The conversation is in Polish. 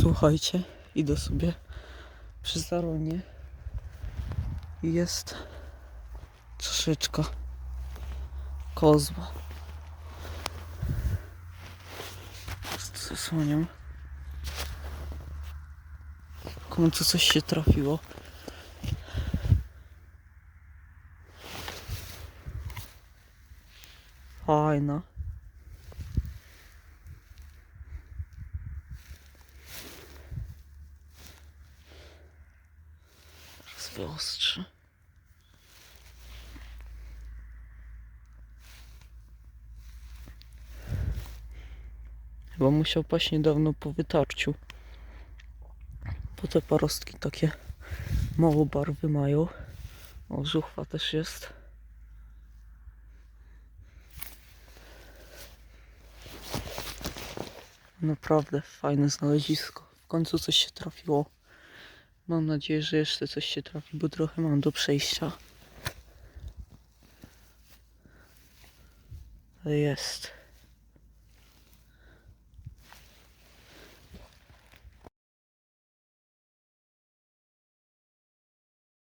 Słuchajcie, idę sobie przy zaronie i jest troszeczkę kozła. Zasłaniam. Komu tu coś się trafiło. Fajna. Wyostrzy. Chyba musiał paść niedawno po wytarciu. Bo te parostki takie mało barwy mają. O, żuchwa też jest. Naprawdę fajne znalezisko. W końcu coś się trafiło. Mam nadzieję, że jeszcze coś się trafi, bo trochę mam do przejścia. Jest.